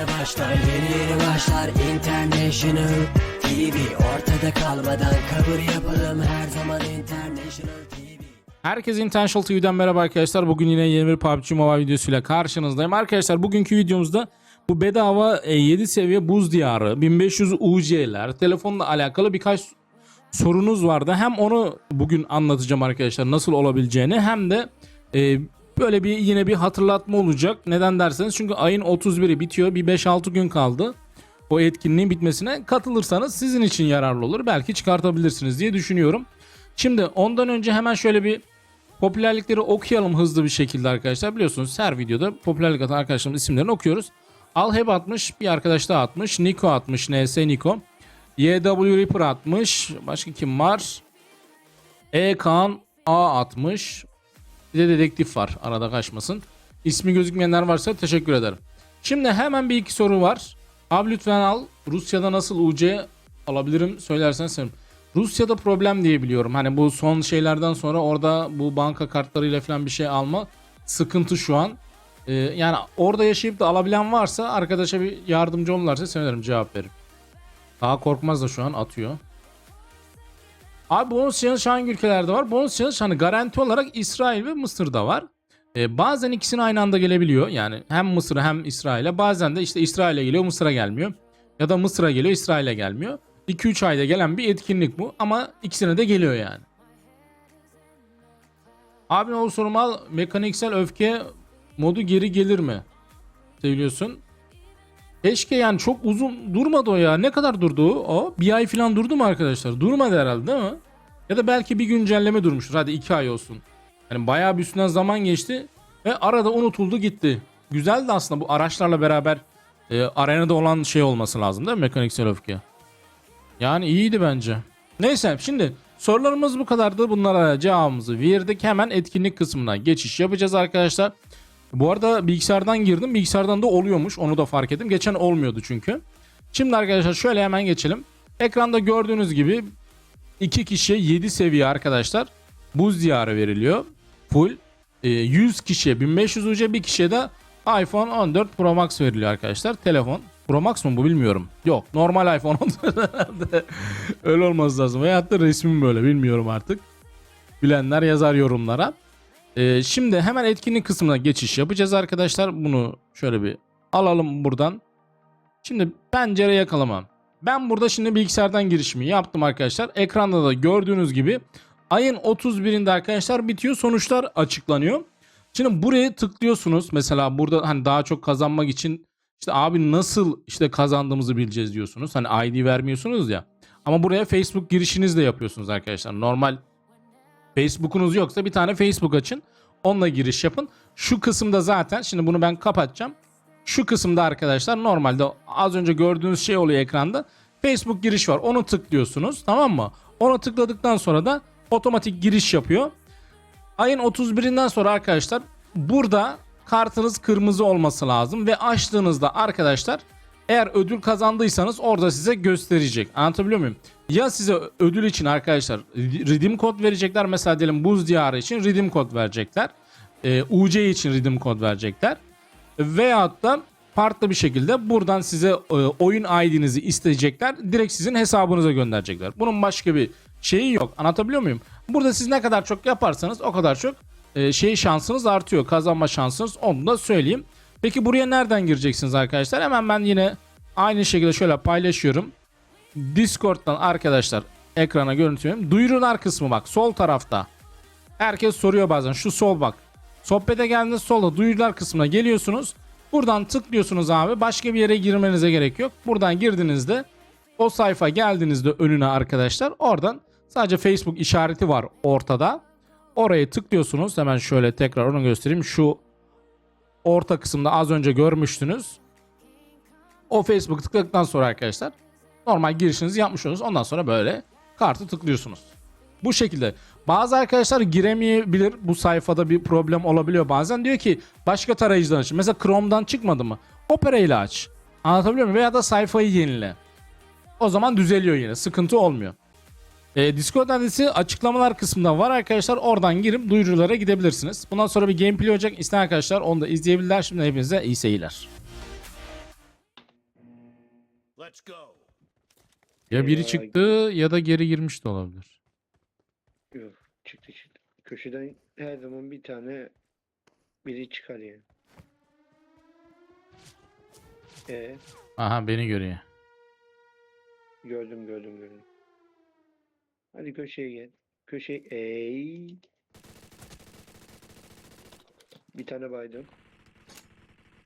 yeni başlar Yeni yeni başlar International TV Ortada kalmadan kabul yapalım Her zaman International TV Herkese Intentional TV'den merhaba arkadaşlar. Bugün yine yeni bir PUBG Mobile videosuyla karşınızdayım. Arkadaşlar bugünkü videomuzda bu bedava e, 7 seviye buz diyarı, 1500 UC'ler, telefonla alakalı birkaç sorunuz vardı. Hem onu bugün anlatacağım arkadaşlar nasıl olabileceğini hem de e, böyle bir yine bir hatırlatma olacak. Neden derseniz çünkü ayın 31'i bitiyor. Bir 5-6 gün kaldı. O etkinliğin bitmesine katılırsanız sizin için yararlı olur. Belki çıkartabilirsiniz diye düşünüyorum. Şimdi ondan önce hemen şöyle bir popülerlikleri okuyalım hızlı bir şekilde arkadaşlar. Biliyorsunuz her videoda popülerlik atan arkadaşlarımın isimlerini okuyoruz. Alheb atmış, bir arkadaş daha atmış. Niko atmış, NS Niko. YW Reaper atmış. Başka kim var? E Kaan A atmış. Bir de dedektif var arada kaçmasın. İsmi gözükmeyenler varsa teşekkür ederim. Şimdi hemen bir iki soru var. Abi lütfen al. Rusya'da nasıl UC alabilirim söylersen sevinirim. Rusya'da problem diye biliyorum. Hani bu son şeylerden sonra orada bu banka kartlarıyla falan bir şey alma sıkıntı şu an. Ee, yani orada yaşayıp da alabilen varsa arkadaşa bir yardımcı olurlarsa sevinirim cevap verin. Daha korkmaz da şu an atıyor. Abi bonus challenge hangi ülkelerde var? Bonus challenge hani garanti olarak İsrail ve Mısır'da var. Ee, bazen ikisini aynı anda gelebiliyor. Yani hem Mısır'a hem İsrail'e. Bazen de işte İsrail'e geliyor Mısır'a gelmiyor. Ya da Mısır'a geliyor İsrail'e gelmiyor. 2-3 ayda gelen bir etkinlik bu ama ikisine de geliyor yani. Abi o sorumal mekaniksel öfke modu geri gelir mi? Seviyorsun. Keşke yani çok uzun durmadı o ya. Ne kadar durdu o? Bir ay falan durdu mu arkadaşlar? Durmadı herhalde değil mi? Ya da belki bir güncelleme durmuştur. Hadi iki ay olsun. Yani bayağı bir üstünden zaman geçti. Ve arada unutuldu gitti. Güzeldi aslında bu araçlarla beraber e, arenada olan şey olması lazım değil mi? Mekaniksel öfke. Yani iyiydi bence. Neyse şimdi sorularımız bu kadardı. Bunlara cevabımızı verdik. Hemen etkinlik kısmına geçiş yapacağız arkadaşlar. Bu arada bilgisayardan girdim. Bilgisayardan da oluyormuş. Onu da fark ettim. Geçen olmuyordu çünkü. Şimdi arkadaşlar şöyle hemen geçelim. Ekranda gördüğünüz gibi iki kişiye 7 seviye arkadaşlar. Buz diyarı veriliyor. Full. Ee, 100 kişiye 1500 UC bir kişiye de iPhone 14 Pro Max veriliyor arkadaşlar. Telefon. Pro Max mı bu bilmiyorum. Yok normal iPhone 14 herhalde. Öyle olması lazım. Veyahut da resmim böyle bilmiyorum artık. Bilenler yazar yorumlara. Ee, şimdi hemen etkinlik kısmına geçiş yapacağız arkadaşlar. Bunu şöyle bir alalım buradan. Şimdi pencere yakalama. Ben burada şimdi bilgisayardan girişimi yaptım arkadaşlar. Ekranda da gördüğünüz gibi ayın 31'inde arkadaşlar bitiyor. Sonuçlar açıklanıyor. Şimdi buraya tıklıyorsunuz. Mesela burada hani daha çok kazanmak için işte abi nasıl işte kazandığımızı bileceğiz diyorsunuz. Hani ID vermiyorsunuz ya. Ama buraya Facebook girişinizle yapıyorsunuz arkadaşlar. Normal Facebook'unuz yoksa bir tane Facebook açın. Onunla giriş yapın. Şu kısımda zaten şimdi bunu ben kapatacağım. Şu kısımda arkadaşlar normalde az önce gördüğünüz şey oluyor ekranda. Facebook giriş var. Onu tıklıyorsunuz tamam mı? Ona tıkladıktan sonra da otomatik giriş yapıyor. Ayın 31'inden sonra arkadaşlar burada kartınız kırmızı olması lazım ve açtığınızda arkadaşlar eğer ödül kazandıysanız orada size gösterecek. Anlatabiliyor muyum? Ya size ödül için arkadaşlar redeem kod verecekler. Mesela diyelim buz diyarı için redeem kod verecekler. Ee, UC için redeem kod verecekler. Veyahut da farklı bir şekilde buradan size e, oyun ID'nizi isteyecekler. Direkt sizin hesabınıza gönderecekler. Bunun başka bir şeyi yok. Anlatabiliyor muyum? Burada siz ne kadar çok yaparsanız o kadar çok e, şey şansınız artıyor. Kazanma şansınız onu da söyleyeyim. Peki buraya nereden gireceksiniz arkadaşlar? Hemen ben yine aynı şekilde şöyle paylaşıyorum. Discord'dan arkadaşlar ekrana görüntülüyorum. Duyurular kısmı bak sol tarafta. Herkes soruyor bazen şu sol bak. Sohbete geldiğiniz solda duyurular kısmına geliyorsunuz. Buradan tıklıyorsunuz abi. Başka bir yere girmenize gerek yok. Buradan girdiğinizde o sayfa geldiğinizde önüne arkadaşlar oradan sadece Facebook işareti var ortada. Oraya tıklıyorsunuz. Hemen şöyle tekrar onu göstereyim. Şu orta kısımda az önce görmüştünüz. O Facebook tıkladıktan sonra arkadaşlar normal girişinizi yapmış oluyorsunuz. Ondan sonra böyle kartı tıklıyorsunuz. Bu şekilde. Bazı arkadaşlar giremeyebilir. Bu sayfada bir problem olabiliyor bazen. Diyor ki başka tarayıcıdan aç. Mesela Chrome'dan çıkmadı mı? Opera ile aç. Anlatabiliyor muyum? Veya da sayfayı yenile. O zaman düzeliyor yine. Sıkıntı olmuyor. E, Discord adresi açıklamalar kısmında var arkadaşlar. Oradan girip duyurulara gidebilirsiniz. Bundan sonra bir gameplay olacak. İsteyen arkadaşlar onu da izleyebilirler. Şimdi hepinize iyi seyirler. Let's go. Ya biri çıktı ya da geri girmiş de olabilir. Yok çıktı çıktı. Köşeden her zaman bir tane biri çıkar yani. E Aha beni görüyor. gördüm gördüm gördüm. Hadi köşeye gel. Köşe ey. Bir tane baydım.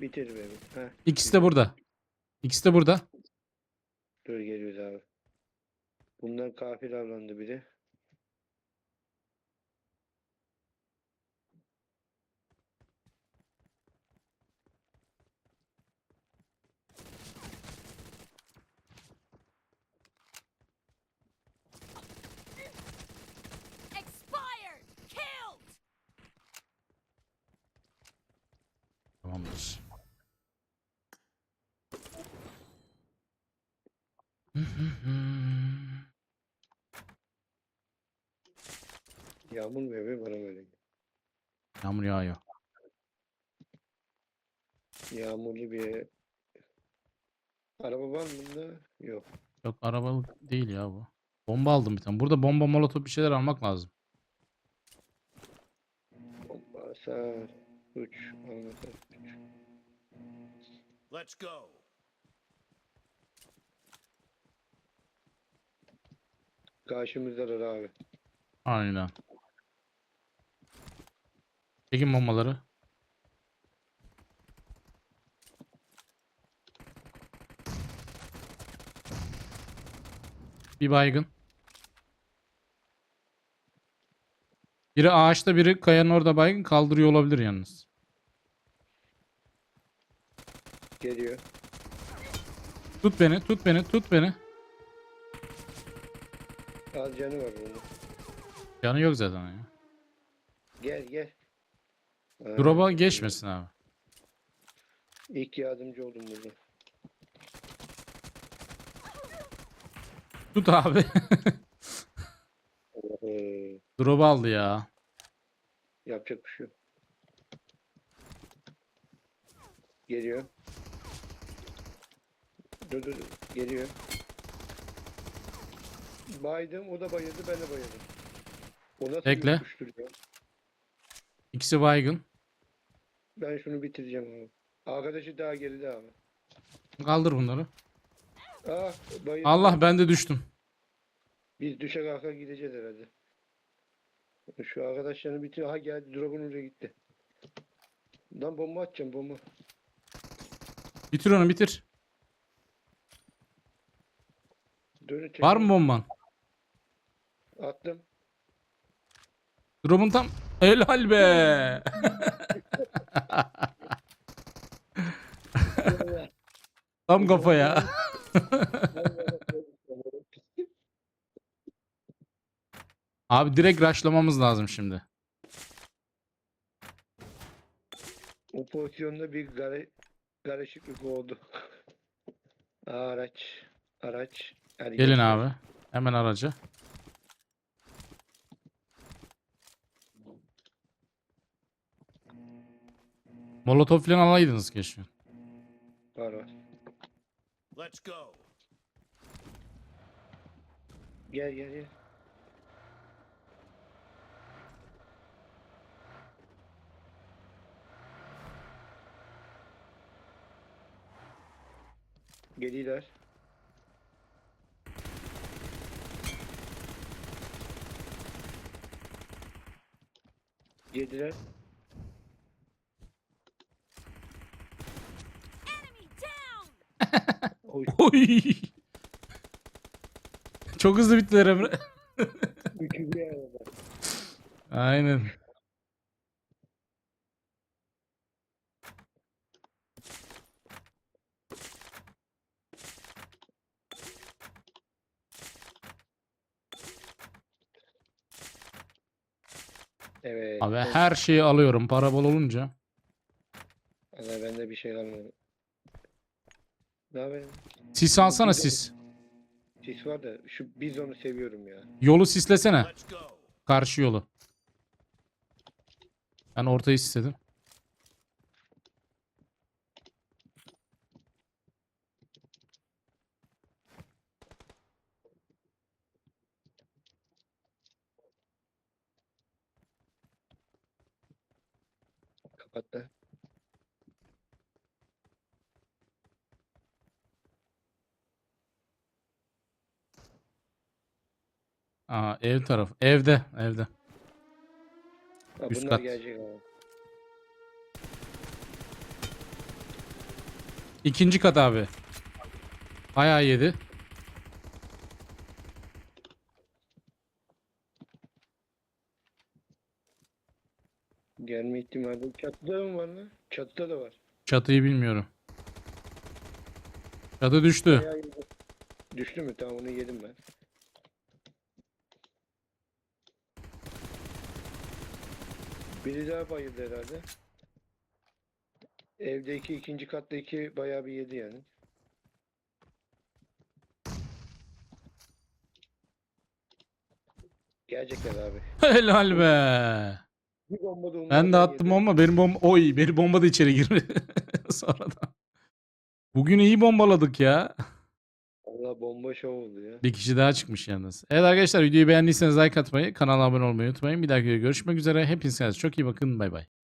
Bitir beni. Ha, İkisi de burada. İkisi de burada. Dur geliyoruz abi. Bundan kafir avlandı biri. Expired! Killed! Tamamdır. Yağmur mu yağıyor bana böyle. Yağmur yağıyor. Yağmurlu bir araba var mı bunda? Yok. Yok arabalık değil ya bu. Bomba aldım bir tane. Burada bomba molotof bir şeyler almak lazım. Bomba, anlatır, uç. Let's go. Karşımızdalar abi. Aynen. Çekin bombaları. Bir baygın. Biri ağaçta biri kayanın orada baygın kaldırıyor olabilir yalnız. Geliyor. Tut beni, tut beni, tut beni. Az canı var bunun. Canı yok zaten ya. Gel gel. Drop'a geçmesin abi. İlk yardımcı oldum burada. Tut abi. Ee, Drop aldı ya. yapacak bir şey yok. Geliyor. Dur dur dur. Geliyor. Baydım o da bayıldı ben de bayıldım. O nasıl Bekle. ya? İkisi baygın. Ben şunu bitireceğim abi. Arkadaşı daha geride abi. Kaldır bunları. Ah bayıldı. Allah ben de düştüm. Biz düşe kalka gideceğiz herhalde. Şu arkadaşlarını bitir. Ha geldi. Drop'un oraya gitti. Lan bomba atacağım bomba. Bitir onu bitir. Dönün Var mı bomban? Attım. Drop'un tam helal be. tam kafaya. Abi direkt rushlamamız lazım şimdi. o pozisyonda bir gare, karışıklık oldu. Araç. Araç. Hadi Gelin abi. Hemen araca. Molotov falan alaydınız keşke. Var var. Let's go. Gel gel gel. Geliyorlar. Yediler. Oy, Oy. Çok hızlı bittiler Emre. Aynen. Evet. Abi her şeyi alıyorum para bol olunca. Valla bende bir şey kalmadı. Daha benim. Sis alsana sis. Sis var da şu biz onu seviyorum ya. Yolu sislesene. Karşı yolu. Ben ortayı sisledim. Kapattı. Aa ev tarafı. Evde. Evde. Ha, Üst bunlar kat. gelecek abi. İkinci kat abi. Bayağı yedi. Gelme ihtimali. Çatıda mı var lan? Çatıda da var. Çatıyı bilmiyorum. Çatı düştü. Bayağı. Düştü mü? Tamam onu yedim ben. Biri daha bayıldı herhalde. Evdeki ikinci kattaki bayağı bir yedi yani. Gelecekler abi. Helal be. Bir bomba da Ben de onlardan attım yedi. ama benim bomba... Oy benim bomba da içeri girdi. Sonradan. Bugün iyi bombaladık ya. Allah bomba şov oldu ya. Bir kişi daha çıkmış yalnız. Evet arkadaşlar videoyu beğendiyseniz like atmayı, kanala abone olmayı unutmayın. Bir dahaki videoda görüşmek üzere. Hepinize çok iyi bakın. Bay bay.